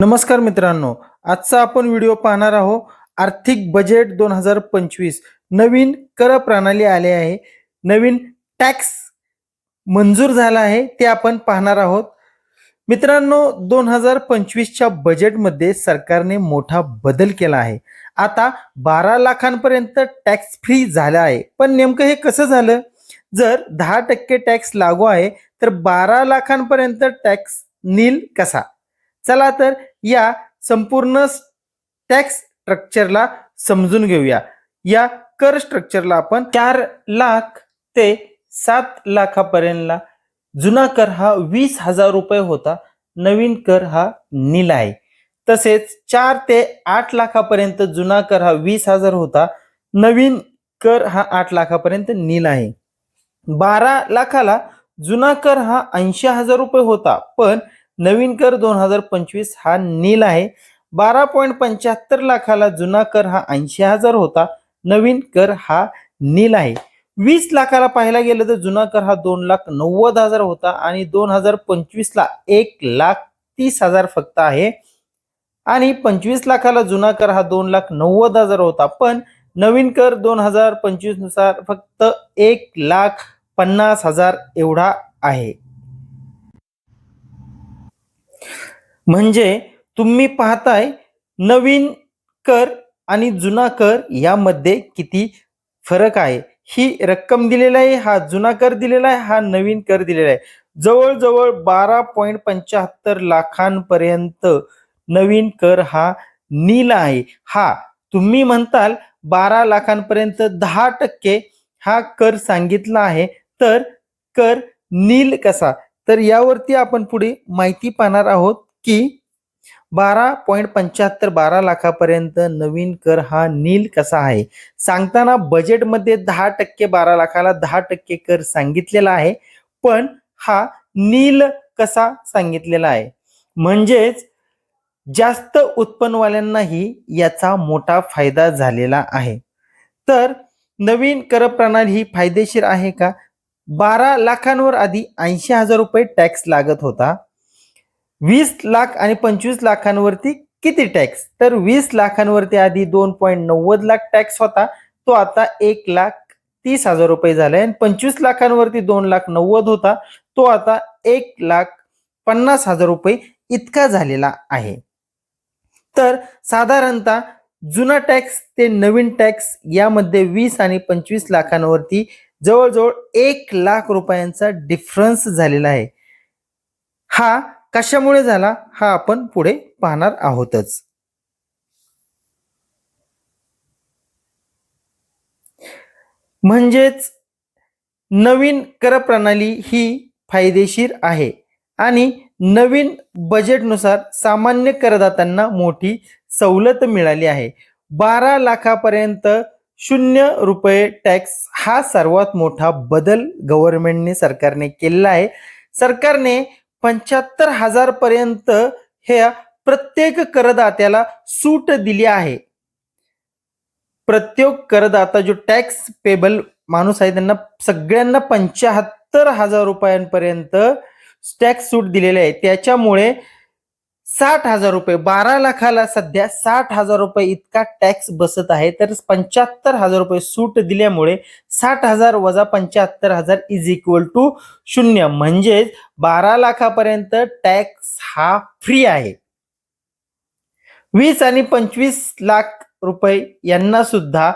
नमस्कार मित्रांनो आजचा आपण व्हिडिओ पाहणार आहोत आर्थिक बजेट दोन हजार पंचवीस. नवीन कर प्रणाली आली आहे. नवीन टॅक्स मंजूर झाला आहे ते आपण पाहणार आहोत. मित्रांनो दोन हजार पंचवीसच्या बजेटमध्ये सरकारने मोठा बदल केला आहे. आता बारा लाखांपर्यंत टॅक्स फ्री झाला आहे. पण नेमकं हे कसं झालं? जर दहा टक्के टॅक्स लागू आहे तर बारा लाखांपर्यंत टॅक्स नील कसा? चला तर या संपूर्ण टॅक्स स्ट्रक्चरला समजून घेऊया. या कर स्ट्रक्चरला आपण चार लाख ते सात लाखापर्यंतला जुना कर हा वीस हजार रुपये होता नवीन कर हा नील आहे. तसेच चार ते आठ लाखापर्यंत जुना कर हा वीस हजार होता नवीन कर हा आठ लाखापर्यंत नील आहे. बारा लाखाला जुना कर हा ऐंशी हजार रुपये होता पण नवीन कर दोन हजार पंचवीस हा नील आहे. बारा पॉईंट पंच्याहत्तर लाखाला जुना कर हा ऐंशी हजार होता. नवीन कर हा नील आहे. वीस लाखाला पाहायला गेलं तर जुना कर हा दोन लाख नव्वद हजार होता आणि दोन हजार पंचवीस ला एक लाख तीस हजार फक्त आहे. आणि पंचवीस लाखाला जुना कर हा दोन लाख नव्वद हजार होता. पण नवीन कर दोन हजार पंचवीसनुसार फक्त एक लाख पन्नास हजार एवढा आहे. म्हणजे तुम्ही पाहताय नवीन कर आणि जुना कर यामध्ये किती फरक आहे. ही रक्कम दिलेली आहे हा जुना कर दिलेला आहे हा नवीन कर दिलेला आहे. जवळजवळ बारा पॉईंट पंच्याहत्तर लाखांपर्यंत नवीन कर हा नील आहे. हा तुम्ही म्हणताल बारा लाखांपर्यंत दहा टक्के हा कर सांगितला आहे. तर कर नील कसा? तर यावरती आपण पुढे माहिती पाहणार आहोत. की बारा पॉईंट पंच्याहत्तर बारा लाखापर्यंत नवीन कर हा नील कसा आहे? सांगताना बजेटमध्ये दहा टक्के बारा लाखाला दहा टक्के कर सांगितलेला आहे पण हा नील कसा सांगितलेला आहे? म्हणजेच जास्त उत्पन्नवाल्यांनाही याचा मोठा फायदा झालेला आहे. तर नवीन कर प्रणाली ही फायदेशीर आहे का? बारा लाखांवर आधी ऐंशी हजार रुपये टॅक्स लागत होता. वीस लाख आणि पंचवीस लाखांवरती किती टॅक्स तर वीस लाखांवरती आधी दोन पॉईंट नव्वद लाख टॅक्स होता. तो आता एक लाख तीस हजार रुपये झालाय आणि पंचवीस लाखांवरती दोन लाख नव्वद होता. तो आता एक लाख पन्नास हजार रुपये इतका झालेला आहे. तर साधारणतः जुना टॅक्स ते नवीन टॅक्स यामध्ये वीस आणि पंचवीस लाखांवरती जवळजवळ एक लाख रुपयांचा डिफरन्स झालेला आहे. हा कशामुळे झाला हा आपण पुढे पाहणार आहोतच. म्हणजेच नवीन कर प्रणाली ही फायदेशीर आहे आणि नवीन बजेटनुसार सामान्य करदात्यांना मोठी सवलत मिळाली आहे. बारा लाखापर्यंत शून्य रुपये टॅक्स हा सर्वात मोठा बदल गव्हर्नमेंटने सरकारने केलेला आहे. सरकारने पंच्याहत्तर हजार पर्यंत हे प्रत्येक करदात्याला सूट दिली आहे. प्रत्येक करदाता जो टॅक्स पेबल माणूस आहे त्यांना सगळ्यांना पंच्याहत्तर हजार रुपयांपर्यंत टॅक्स सूट दिलेले आहे. त्याच्यामुळे साठ हजार रुपये. बारा लाखाला सध्या साठ हजार रुपये इतका टॅक्स बसत आहे. तर पंच्याहत्तर हजार रुपये सूट दिल्यामुळे साठ हजार वजा पंच्याहत्तर हजार इज इक्वल टू शून्य. म्हणजेच बारा लाखापर्यंत टॅक्स हा फ्री आहे. वीस आणि पंचवीस लाख रुपये यांना सुद्धा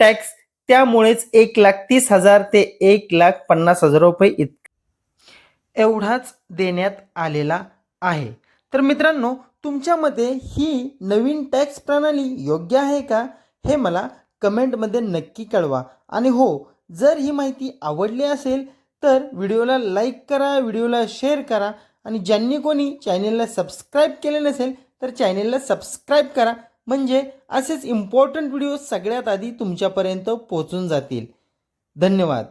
टॅक्स त्यामुळेच एक लाख तीस हजार ते एक लाख पन्नास हजार रुपये इत एवढाच देण्यात आलेला आहे. तर मित्रांनो तुमच्या मते ही नवीन टॅक्स प्रणाली योग्य आहे का? हे मला कमेंटमध्ये नक्की कळवा. आणि हो जर ही माहिती आवडली असेल तर व्हिडिओला लाईक करा व्हिडिओला शेअर करा. आणि ज्यांनी कोणी चॅनेलला सबस्क्राईब केले नसेल तर चॅनेलला सबस्क्राईब करा. म्हणजे असेच इम्पॉर्टंट व्हिडिओ सगळ्यात आधी तुमच्यापर्यंत पोहोचून जातील. धन्यवाद.